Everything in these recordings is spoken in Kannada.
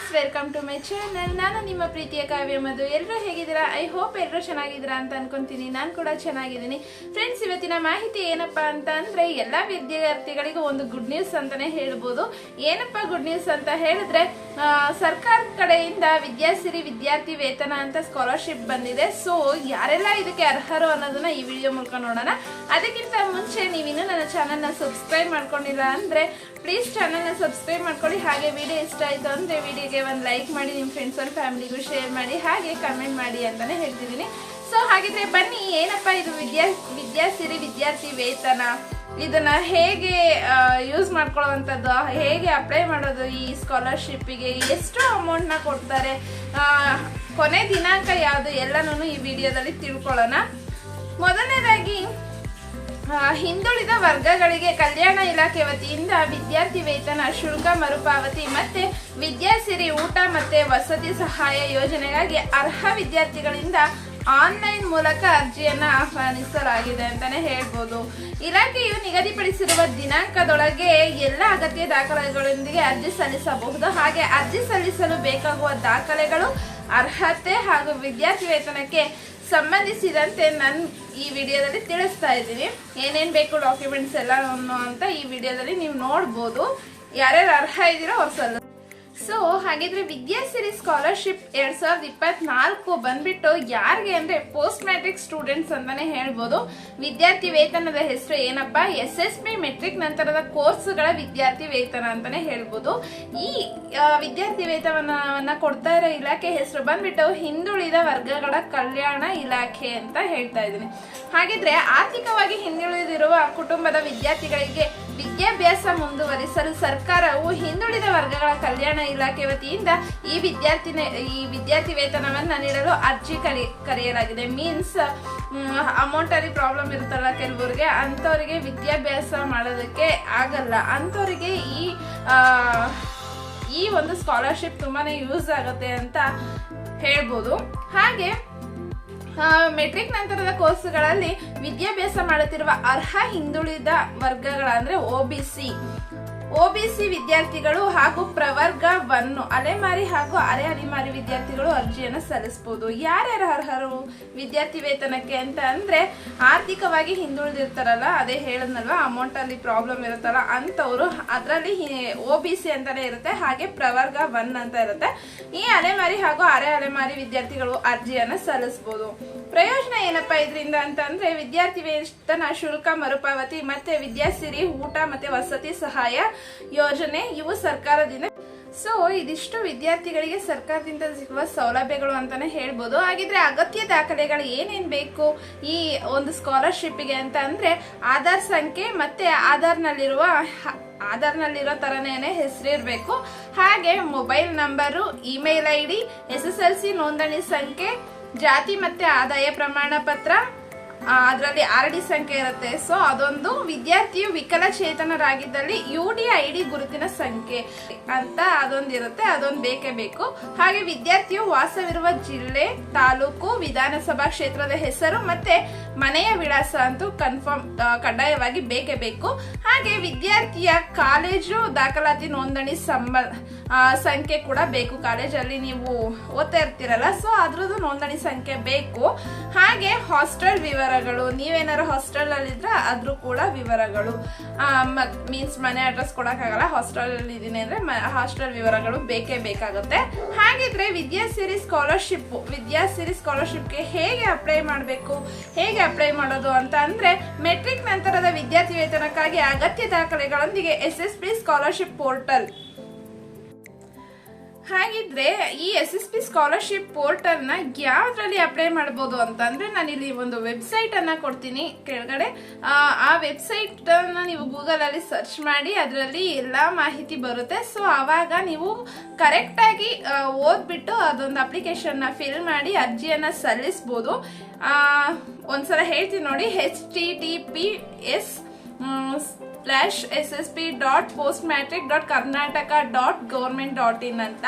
Friends welcome to my channel ನಾನು ನಿಮ್ಮ ಪ್ರೀತಿಯ ಕಾವ್ಯ ಮಧು. ಎಲ್ಲರೂ ಹೇಗಿದ್ದೀರಾ? ಐ ಹೋಪ್ ಎಲ್ಲರೂ ಚೆನ್ನಾಗಿದ್ದೀರಾ ಅಂತ ಅನ್ಕೊಂತೀನಿ. ನಾನು ಕೂಡ ಚೆನ್ನಾಗಿದ್ದೀನಿ. ಫ್ರೆಂಡ್ಸ್ ಇವತ್ತಿನ ಮಾಹಿತಿ ಏನಪ್ಪ ಅಂತ ಅಂದರೆ ಎಲ್ಲ ವಿದ್ಯಾರ್ಥಿಗಳಿಗೂ ಒಂದು ಗುಡ್ ನ್ಯೂಸ್ ಅಂತಲೇ ಹೇಳ್ಬೋದು. ಏನಪ್ಪ ಗುಡ್ ನ್ಯೂಸ್ ಅಂತ ಹೇಳಿದ್ರೆ ಸರ್ಕಾರದ ಸರ್ಕಾರ ಕಡೆಯಿಂದ ವಿದ್ಯಾಸಿರಿ ವಿದ್ಯಾರ್ಥಿ ವೇತನ ಅಂತ ಸ್ಕಾಲರ್ಶಿಪ್ ಬಂದಿದೆ. ಸೊ ಯಾರೆಲ್ಲ ಇದಕ್ಕೆ ಅರ್ಹರು ಅನ್ನೋದನ್ನ ಈ ವಿಡಿಯೋ ಮೂಲಕ ನೋಡೋಣ. ಅದಕ್ಕಿಂತ ಮುಂಚೆ ನೀವಿನ್ನೂ ನನ್ನ ಚಾನಲ್ನ ಸಬ್ಸ್ಕ್ರೈಬ್ ಮಾಡ್ಕೊಂಡಿಲ್ಲ ಅಂದ್ರೆ ಪ್ಲೀಸ್ ಚಾನಲ್ನ ಸಬ್ಸ್ಕ್ರೈಬ್ ಮಾಡ್ಕೊಳ್ಳಿ. ಹಾಗೆ ವಿಡಿಯೋ ಇಷ್ಟ ಆಯಿತು ಅಂದರೆ ವಿಡಿಯೋಗೆ ಒಂದು ಲೈಕ್ ಮಾಡಿ ನಿಮ್ಮ ಫ್ರೆಂಡ್ಸ್ ಅವ್ರ ಫ್ಯಾಮಿಲಿಗೂ ಶೇರ್ ಮಾಡಿ, ಹಾಗೆ ಕಮೆಂಟ್ ಮಾಡಿ ಅಂತಲೇ ಹೇಳ್ತಿದ್ದೀನಿ. ಸೊ ಹಾಗಿದ್ರೆ ಬನ್ನಿ, ಏನಪ್ಪ ಇದು ವಿದ್ಯಾ ವಿದ್ಯಾಸಿರಿ ವಿದ್ಯಾರ್ಥಿ ವೇತನ? ಇದನ್ನ ಹೇಗೆ ಯೂಸ್ ಮಾಡ್ಕೊಳ್ಳುವಂಥದ್ದು? ಹೇಗೆ ಅಪ್ಲೈ ಮಾಡೋದು ಈ ಸ್ಕಾಲರ್ಶಿಪ್ಪಿಗೆ ಎಷ್ಟು ಅಮೌಂಟ್ನ ಕೊಡ್ತಾರೆ. ಕೊನೆ ದಿನಾಂಕ ಯಾವುದು ಎಲ್ಲನೂ ಈ ವಿಡಿಯೋದಲ್ಲಿ ತಿಳ್ಕೊಳ್ಳೋಣ. ಮೊದಲನೇದಾಗಿ ಹಿಂದುಳಿದ ವರ್ಗಗಳಿಗೆ ಕಲ್ಯಾಣ ಇಲಾಖೆ ವತಿಯಿಂದ ವಿದ್ಯಾರ್ಥಿ ವೇತನ, ಶುಲ್ಕ ಮರುಪಾವತಿ ಮತ್ತೆ ವಿದ್ಯಾಸಿರಿ ಊಟ ಮತ್ತೆ ವಸತಿ ಸಹಾಯ ಯೋಜನೆಗಾಗಿ ಅರ್ಹ ವಿದ್ಯಾರ್ಥಿಗಳಿಂದ ಆನ್ಲೈನ್ ಮೂಲಕ ಅರ್ಜಿಯನ್ನ ಆಹ್ವಾನಿಸಲಾಗಿದೆ ಅಂತಾನೆ ಹೇಳ್ಬೋದು. ಇಲಾಖೆಯು ನಿಗದಿಪಡಿಸಿರುವ ದಿನಾಂಕದೊಳಗೆ ಎಲ್ಲ ಅಗತ್ಯ ದಾಖಲೆಗಳೊಂದಿಗೆ ಅರ್ಜಿ ಸಲ್ಲಿಸಬಹುದು. ಹಾಗೆ ಅರ್ಜಿ ಸಲ್ಲಿಸಲು ಬೇಕಾಗುವ ದಾಖಲೆಗಳು ಅರ್ಹತೆ ಹಾಗೂ ವಿದ್ಯಾರ್ಥಿ ವೇತನಕ್ಕೆ ಸಂಬಂಧಿಸಿದಂತೆ ನಾನು ಈ ವಿಡಿಯೋದಲ್ಲಿ ತಿಳಿಸ್ತಾ ಇದ್ದೀನಿ. ಏನೇನು ಬೇಕು ಡಾಕ್ಯುಮೆಂಟ್ಸ್ ಎಲ್ಲ ಅಂತ ಈ ವಿಡಿಯೋದಲ್ಲಿ ನೀವು ನೋಡ್ಬೋದು. ಯಾರ್ಯಾರು ಅರ್ಹ ಇದ್ದೀರೋ ಅವ್ರು ಸೊ ಹಾಗಿದ್ರೆ ವಿದ್ಯಾಸಿರಿ ಸ್ಕಾಲರ್ಶಿಪ್ ಎರಡ್ ಸಾವಿರದ ಇಪ್ಪತ್ನಾಲ್ಕು ಬಂದ್ಬಿಟ್ಟು ಯಾರಿಗೆ ಅಂದ್ರೆ ಪೋಸ್ಟ್ ಮ್ಯಾಟ್ರಿಕ್ ಸ್ಟೂಡೆಂಟ್ಸ್ ಅಂತಾನೆ ಹೇಳ್ಬೋದು. ವಿದ್ಯಾರ್ಥಿ ವೇತನದ ಹೆಸರು ಏನಪ್ಪ? ಎಸ್ ಎಸ್ ಪಿ ಮೆಟ್ರಿಕ್ ನಂತರದ ಕೋರ್ಸ್ಗಳ ವಿದ್ಯಾರ್ಥಿ ವೇತನ ಅಂತಾನೆ ಹೇಳ್ಬೋದು. ಈ ವಿದ್ಯಾರ್ಥಿ ವೇತನವನ್ನ ಕೊಡ್ತಾ ಇರೋ ಇಲಾಖೆ ಹೆಸರು ಬಂದ್ಬಿಟ್ಟು ಹಿಂದುಳಿದ ವರ್ಗಗಳ ಕಲ್ಯಾಣ ಇಲಾಖೆ ಅಂತ ಹೇಳ್ತಾ ಇದ್ದೀನಿ. ಹಾಗಿದ್ರೆ ಆರ್ಥಿಕವಾಗಿ ಹಿಂದುಳಿದಿರುವ ಕುಟುಂಬದ ವಿದ್ಯಾರ್ಥಿಗಳಿಗೆ ವಿದ್ಯಾಭ್ಯಾಸ ಮುಂದುವರಿಸಲು ಸರ್ಕಾರವು ಹಿಂದುಳಿದ ವರ್ಗಗಳ ಕಲ್ಯಾಣ ಇಲಾಖೆ ವತಿಯಿಂದ ಈ ವಿದ್ಯಾರ್ಥಿ ಈ ವಿದ್ಯಾರ್ಥಿ ವೇತನವನ್ನು ನೀಡಲು ಅರ್ಜಿ ಕರಿ, ಕರೆಯಲಾಗಿದೆ. ಮೀನ್ಸ್ ಅಮೌಂಟಲ್ಲಿ ಪ್ರಾಬ್ಲಮ್ ಇರುತ್ತಲ್ಲ ಕೆಲವರಿಗೆ, ಅಂಥವರಿಗೆ ವಿದ್ಯಾಭ್ಯಾಸ ಮಾಡೋದಕ್ಕೆ ಆಗಲ್ಲ. ಅಂಥವರಿಗೆ ಈ ಈ ಒಂದು ಸ್ಕಾಲರ್ಶಿಪ್ ತುಂಬಾ ಯೂಸ್ ಆಗುತ್ತೆ ಅಂತ ಹೇಳ್ಬೋದು. ಹಾಗೆ ಮೆಟ್ರಿಕ್ ನಂತರದ ಕೋರ್ಸ್ಗಳಲ್ಲಿ ವಿದ್ಯಾಭ್ಯಾಸ ಮಾಡುತ್ತಿರುವ ಅರ್ಹ ಹಿಂದುಳಿದ ವರ್ಗಗಳ ಬಿ ಒಬಿಸಿ ಒಬಿಸಿ ವಿದ್ಯಾರ್ಥಿಗಳು ಹಾಗೂ ಪ್ರವರ್ಗ ಒನ್ನು ಅಲೆಮಾರಿ ಹಾಗೂ ಅರೆ ಅಲೆಮಾರಿ ವಿದ್ಯಾರ್ಥಿಗಳು ಅರ್ಜಿಯನ್ನು ಸಲ್ಲಿಸಬಹುದು. ಯಾರ್ಯಾರು ಅರ್ಹರು ವಿದ್ಯಾರ್ಥಿ ವೇತನಕ್ಕೆ ಅಂತ ಅಂದ್ರೆ ಆರ್ಥಿಕವಾಗಿ ಹಿಂದುಳಿದಿರ್ತಾರಲ್ಲ, ಅದೇ ಹೇಳದ್ನಲ್ವಾ? ಅಮೌಂಟ್ ಅಲ್ಲಿ ಪ್ರಾಬ್ಲಮ್ ಇರುತ್ತಲ್ಲ ಅಂತವ್ರು ಅದರಲ್ಲಿ ಒ ಬಿ ಸಿ ಅಂತಾನೆ ಇರುತ್ತೆ, ಹಾಗೆ ಪ್ರವರ್ಗ ಒನ್ ಅಂತ ಇರುತ್ತೆ. ಈ ಅಲೆಮಾರಿ ಹಾಗೂ ಅರೆ ಅಲೆಮಾರಿ ವಿದ್ಯಾರ್ಥಿಗಳು ಅರ್ಜಿಯನ್ನು ಸಲ್ಲಿಸಬಹುದು. ಪ್ರಯೋಜನ ಏನಪ್ಪಾ ಇದರಿಂದ ಅಂತಂದ್ರೆ ವಿದ್ಯಾರ್ಥಿ ವೇತನ ಶುಲ್ಕ, ಮರುಪಾವತಿ ಮತ್ತೆ ವಿದ್ಯಾಸಿರಿ ಊಟ ಮತ್ತೆ ವಸತಿ ಸಹಾಯ ಯೋಜನೆ ಇವು ಸರ್ಕಾರದಿಂದ. ಸೊ ಇದಿಷ್ಟು ವಿದ್ಯಾರ್ಥಿಗಳಿಗೆ ಸರ್ಕಾರದಿಂದ ಸಿಗುವ ಸೌಲಭ್ಯಗಳು ಅಂತಾನೆ ಹೇಳ್ಬೋದು. ಹಾಗಿದ್ರೆ ಅಗತ್ಯ ದಾಖಲೆಗಳು ಏನೇನು ಬೇಕು ಈ ಒಂದು ಸ್ಕಾಲರ್ಶಿಪ್ಗೆ ಅಂತ ಅಂದ್ರೆ ಆಧಾರ್ ಸಂಖ್ಯೆ ಮತ್ತೆ ಆಧಾರ್ನಲ್ಲಿರುವ ಆಧಾರ್ನಲ್ಲಿರೋ ತರನೇನೆ ಹೆಸರಿರಬೇಕು. ಹಾಗೆ mobile number, email I D S S L C ನೋಂದಣಿ ಸಂಖ್ಯೆ ಜಾತಿ ಮತ್ತೆ ಆದಾಯ ಪ್ರಮಾಣ ಪತ್ರ ಅದರಲ್ಲಿ ಆರ್ ಡಿ ಸಂಖ್ಯೆ ಇರುತ್ತೆ. ಸೊ ಅದೊಂದು ವಿದ್ಯಾರ್ಥಿಯು ವಿಕಲಚೇತನರಾಗಿದ್ದಲ್ಲಿ ಯು ಡಿ ಐ ಡಿ ಗುರುತಿನ ಸಂಖ್ಯೆ ಅಂತ ಅದೊಂದು ಇರುತ್ತೆ ಅದೊಂದು ಬೇಕೇ ಬೇಕು. ಹಾಗೆ ವಿದ್ಯಾರ್ಥಿಯು ವಾಸವಿರುವ ಜಿಲ್ಲೆ, ತಾಲೂಕು, ವಿಧಾನಸಭಾ ಕ್ಷೇತ್ರದ ಹೆಸರು ಮತ್ತೆ ಮನೆಯ ವಿಳಾಸ ಅಂತೂ ಕನ್ಫರ್ಮ್ ಕಡ್ಡಾಯವಾಗಿ ಬೇಕೇ ಬೇಕು. ಹಾಗೆ ವಿದ್ಯಾರ್ಥಿಯ ಕಾಲೇಜು ದಾಖಲಾತಿ ನೋಂದಣಿ ಸಂಬ ಸಂಖ್ಯೆ ಕೂಡ ಬೇಕು. ಕಾಲೇಜಲ್ಲಿ ನೀವು ಓದ್ತಾ ಇರ್ತೀರಲ್ಲ ಸೊ ಅದ್ರದ್ದು ನೋಂದಣಿ ಸಂಖ್ಯೆ ಬೇಕು. ಹಾಗೆ ಹಾಸ್ಟೆಲ್ ವಿವರಗಳು ಅಲ್ಲಿ ಇದ್ರೆ ಅದ್ರೂ ಕೂಡ ವಿವರಗಳು. ಮೀನ್ಸ್ ಮನೆ ಅಡ್ರೆಸ್ ಕೊಡೋಕ್ಕಾಗಲ್ಲ ಹಾಸ್ಟೆಲ್ ಅಲ್ಲಿ ಅಂದರೆ ಅಂದ್ರೆ ಹಾಸ್ಟೆಲ್ ವಿವರಗಳು ಬೇಕೇ ಬೇಕಾಗುತ್ತೆ. ಹಾಗಿದ್ರೆ ವಿದ್ಯಾಸಿರಿ ಸ್ಕಾಲರ್ಶಿಪ್ ವಿದ್ಯಾಸಿರಿ ಸ್ಕಾಲರ್ಶಿಪ್ಗೆ ಹೇಗೆ ಅಪ್ಲೈ ಮಾಡಬೇಕು, ಹೇಗೆ ಅಪ್ಲೈ ಮಾಡೋದು ಅಂತ ಅಂದರೆ ಮೆಟ್ರಿಕ್ ನಂತರದ ವಿದ್ಯಾರ್ಥಿ ವೇತನಕ್ಕಾಗಿ ಅಗತ್ಯ ದಾಖಲೆಗಳೊಂದಿಗೆ S S P scholarship portal ಹಾಗಿದ್ರೆ ಈ ಎಸ್ ಎಸ್ ಪಿ ಸ್ಕಾಲರ್ಶಿಪ್ ಪೋರ್ಟಲ್ನ ಯಾವ್ದ್ರಲ್ಲಿ ಅಪ್ಲೈ ಮಾಡಬಹುದು ಅಂದ್ರೆ ನಾನು ಇಲ್ಲಿ ಒಂದು ವೆಬ್ಸೈಟ್ ಅನ್ನ ಕೊಡ್ತೀನಿ ಕೆಳಗಡೆ. ಆ, ಆ ವೆಬ್ಸೈಟ್ ಅನ್ನ ನೀವು ಗೂಗಲ್ ಅಲ್ಲಿ ಸರ್ಚ್ ಮಾಡಿ ಅದರಲ್ಲಿ ಎಲ್ಲಾ ಮಾಹಿತಿ ಬರುತ್ತೆ. ಸೊ ಆವಾಗ ನೀವು ಕರೆಕ್ಟ್ ಆಗಿ ಆ, ಓದ್ಬಿಟ್ಟು ಅದೊಂದು ಅಪ್ಲಿಕೇಶನ್ನ ಫಿಲ್ ಮಾಡಿ ಅರ್ಜಿಯನ್ನ ಸಲ್ಲಿಸಬಹುದು ಒಂದ್ಸಲ ಹೇಳ್ತೀನಿ ನೋಡಿ H T T P S slash S S P dot post matric dot Karnataka dot government dot in ಅಂತ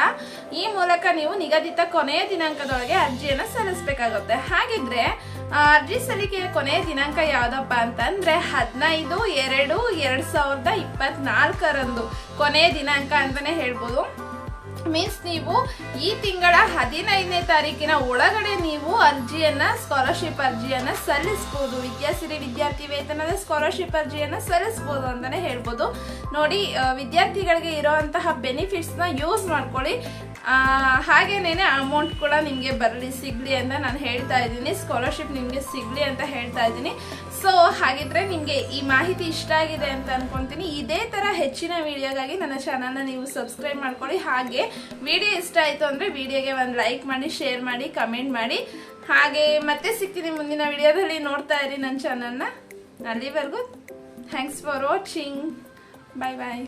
ಈ ಮೂಲಕ ನೀವು ನಿಗದಿತ ಕೊನೆಯ ದಿನಾಂಕದೊಳಗೆ ಅರ್ಜಿಯನ್ನು ಸಲ್ಲಿಸಬೇಕಾಗುತ್ತೆ. ಹಾಗಿದ್ರೆ ಅರ್ಜಿ ಸಲ್ಲಿಕೆಯ ಕೊನೆಯ ದಿನಾಂಕ ಯಾವುದಪ್ಪ ಅಂತಂದ್ರೆ ಹದಿನೈದು, ಎರಡು ಎರಡು ಸಾವಿರದ ಇಪ್ಪತ್ನಾಲ್ಕರಂದು ಕೊನೆಯ ದಿನಾಂಕ ಅಂತಾನೆ ಹೇಳ್ಬೋದು. ಮೀನ್ಸ್ ನೀವು ಈ ತಿಂಗಳ ಹದಿನೈದನೇ ತಾರೀಕಿನ ಒಳಗಡೆ ನೀವು ಅರ್ಜಿಯನ್ನ ಸ್ಕಾಲರ್ಶಿಪ್ ಅರ್ಜಿಯನ್ನ ಸಲ್ಲಿಸಬಹುದು ವಿದ್ಯಾಸಿರಿ ವಿದ್ಯಾರ್ಥಿ ವೇತನದ ಸ್ಕಾಲರ್ಶಿಪ್ ಅರ್ಜಿಯನ್ನ ಸಲ್ಲಿಸಬಹುದು ಅಂತಾನೆ ಹೇಳ್ಬೋದು. ನೋಡಿ ವಿದ್ಯಾರ್ಥಿಗಳಿಗೆ ಇರುವಂತಹ ಬೆನಿಫಿಟ್ಸ್ನ ಯೂಸ್ ಮಾಡ್ಕೊಳ್ಳಿ. ಹಾಗೇನೇ ಅಮೌಂಟ್ ಕೂಡ ನಿಮಗೆ ಬರಲಿ, ಸಿಗ್ಲಿ ಅಂತ ನಾನು ಹೇಳ್ತಾ ಇದ್ದೀನಿ. ಸ್ಕಾಲರ್ಶಿಪ್ ನಿಮಗೆ ಸಿಗ್ಲಿ ಅಂತ ಹೇಳ್ತಾ ಇದ್ದೀನಿ. ಸೊ ಹಾಗಿದ್ರೆ ನಿಮಗೆ ಈ ಮಾಹಿತಿ ಇಷ್ಟ ಆಗಿದೆ ಅಂತ ಅನ್ಕೊಂತೀನಿ. ಇದೇ ತರ ಹೆಚ್ಚಿನ ವಿಡಿಯೋಗಾಗಿ ನನ್ನ ಚಾನಲ್ನ ನೀವು ಸಬ್ಸ್ಕ್ರೈಬ್ ಮಾಡ್ಕೊಳ್ಳಿ. ಹಾಗೆ ವಿಡಿಯೋ ಇಷ್ಟ ಆಯಿತು ಅಂದರೆ ವಿಡಿಯೋಗೆ ಒಂದು ಲೈಕ್ ಮಾಡಿ ಶೇರ್ ಮಾಡಿ ಕಮೆಂಟ್ ಮಾಡಿ. ಹಾಗೆ ಮತ್ತೆ ಸಿಗ್ತೀನಿ ಮುಂದಿನ ವಿಡಿಯೋದಲ್ಲಿ ನೋಡ್ತಾ ಇರಿ ನನ್ನ ಚಾನಲ್ನ ಅಲ್ಲಿವರೆಗೂ thanks for watching bye bye